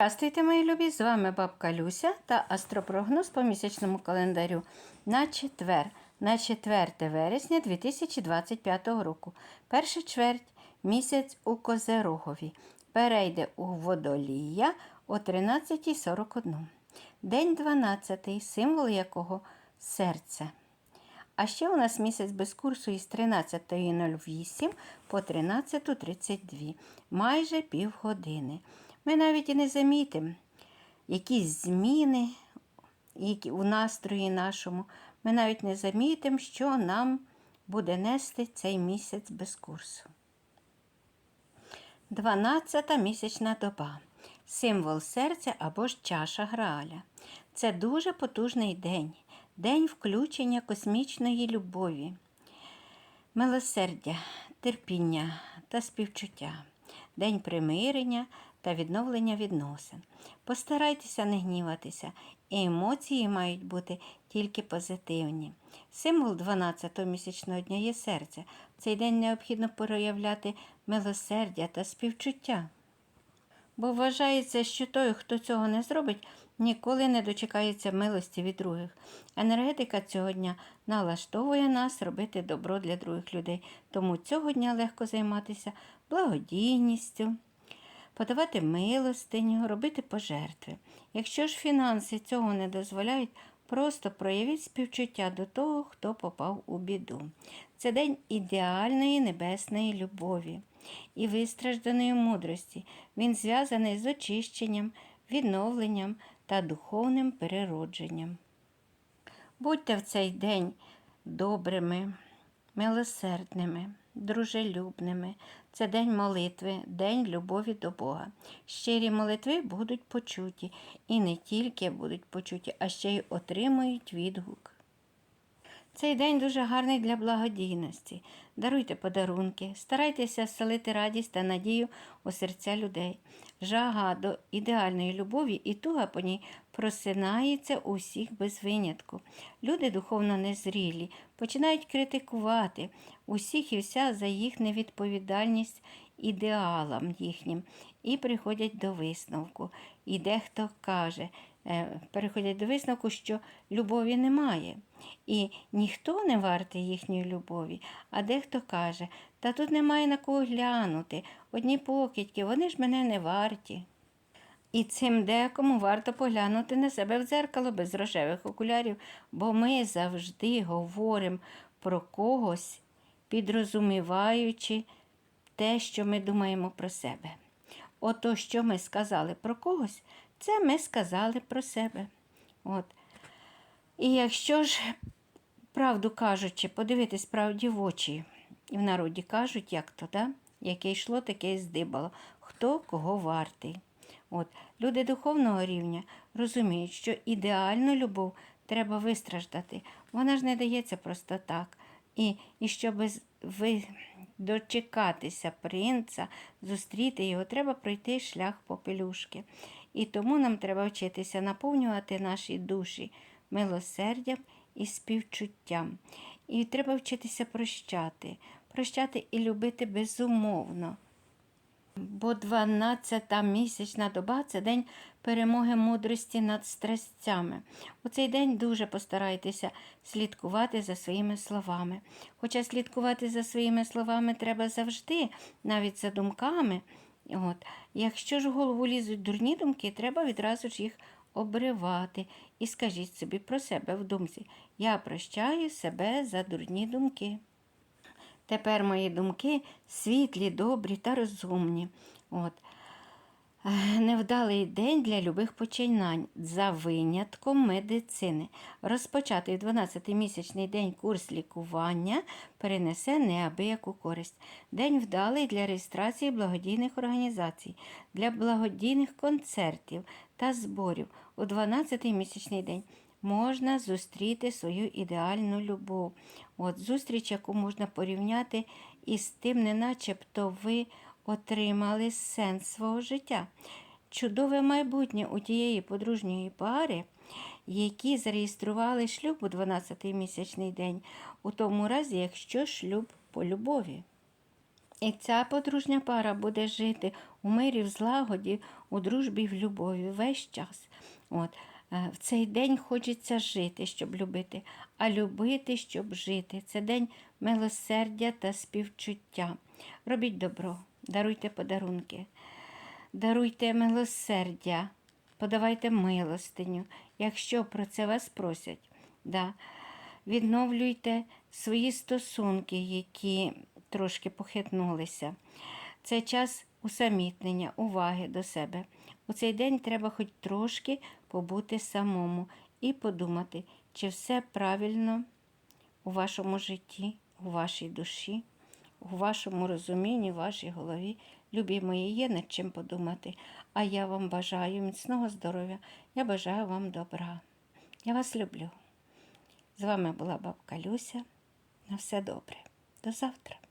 Здравствуйте, мої любі! З вами бабка Люся та астропрогноз по місячному календарю на четвер, на 4 вересня 2025 року. Перша чверть місяць у Козерогові. Перейде у водолія о 13.41. День 12, символ якого серце. А ще у нас місяць без курсу із 13.08 по 13.32, майже півгодини. Ми навіть і не замітимо якісь зміни які у настрої нашому. Ми навіть не замітимо, що нам буде нести цей місяць без курсу. 12 місячна доба. Символ серця або ж чаша Грааля. Це дуже потужний день, день включення космічної любові, милосердя, терпіння та співчуття, день примирення та відновлення відносин. Постарайтеся не гніватися, і емоції мають бути тільки позитивні. Символ 12-го місячного дня є серце. В цей день необхідно проявляти милосердя та співчуття. Бо вважається, що той, хто цього не зробить, ніколи не дочекається милості від других. Енергетика цього дня налаштовує нас робити добро для других людей, тому цього дня легко займатися благодійністю, подавати милостиню, робити пожертви. Якщо ж фінанси цього не дозволяють, просто проявіть співчуття до того, хто попав у біду. Це день ідеальної небесної любові і вистражданої мудрості. Він зв'язаний з очищенням, відновленням та духовним переродженням. Будьте в цей день добрими, милосердними, дружелюбними. Це день молитви, день любові до Бога. Щирі молитви будуть почуті, і не тільки будуть почуті, а ще й отримують відгук. Цей день дуже гарний для благодійності. Даруйте подарунки, старайтеся селити радість та надію у серця людей. Жага до ідеальної любові і туга по ній просинається у всіх без винятку. Люди духовно незрілі, починають критикувати усіх і вся за їх невідповідальність ідеалам їхнім і приходять до висновку. І дехто каже, переходять до висновку, що любові немає. І ніхто не вартий їхньої любові, а дехто каже, та тут немає на кого глянути, одні покидьки, вони ж мене не варті. І цим декому варто поглянути на себе в дзеркало без рожевих окулярів, бо ми завжди говоримо про когось, підрозуміваючи те, що ми думаємо про себе. Ото, що ми сказали про когось, це ми сказали про себе. От. І якщо ж, правду кажучи, подивитись правді в очі, і в народі кажуть, як то, да? яке йшло, таке й здибало, хто кого вартий. От. Люди духовного рівня розуміють, що ідеальну любов треба вистраждати. Вона ж не дається просто так. І, і щоб ви дочекатися принца, зустріти його, треба пройти шлях попелюшки. І тому нам треба вчитися наповнювати наші душі милосердям і співчуттям. І треба вчитися прощати, прощати і любити безумовно. Бо 12-та місячна доба це день перемоги мудрості над страстями. У цей день дуже постарайтеся слідкувати за своїми словами. Хоча слідкувати за своїми словами треба завжди, навіть за думками. От. Якщо ж в голову лізуть дурні думки, треба відразу ж їх обривати. І скажіть собі про себе в думці. Я прощаю себе за дурні думки. Тепер мої думки світлі, добрі та розумні. От. Невдалий день для любих починань за винятком медицини. Розпочатий 12-місячний день курс лікування перенесе неабияку користь. День вдалий для реєстрації благодійних організацій, для благодійних концертів та зборів у 12-й місячний день можна зустріти свою ідеальну любов. От Зустріч, яку можна порівняти із тим, не начебто ви отримали сенс свого життя. Чудове майбутнє у тієї подружньої пари, які зареєстрували шлюб у 12-й місячний день, у тому разі, якщо шлюб по любові. І ця подружня пара буде жити у мирі, в злагоді, у дружбі, в любові весь час. От. Е, В цей день хочеться жити, щоб любити, а любити, щоб жити. Це день милосердя та співчуття. Робіть добро, даруйте подарунки, даруйте милосердя, подавайте милостиню, якщо про це вас просять. Да. Відновлюйте свої стосунки, які трошки похитнулися. Це час усамітнення, уваги до себе. У цей день треба хоч трошки побути самому і подумати, чи все правильно у вашому житті, у вашій душі, у вашому розумінні, у вашій голові. Любі мої, є над чим подумати. А я вам бажаю міцного здоров'я, я бажаю вам добра. Я вас люблю. З вами була бабка Люся. На все добре. До завтра.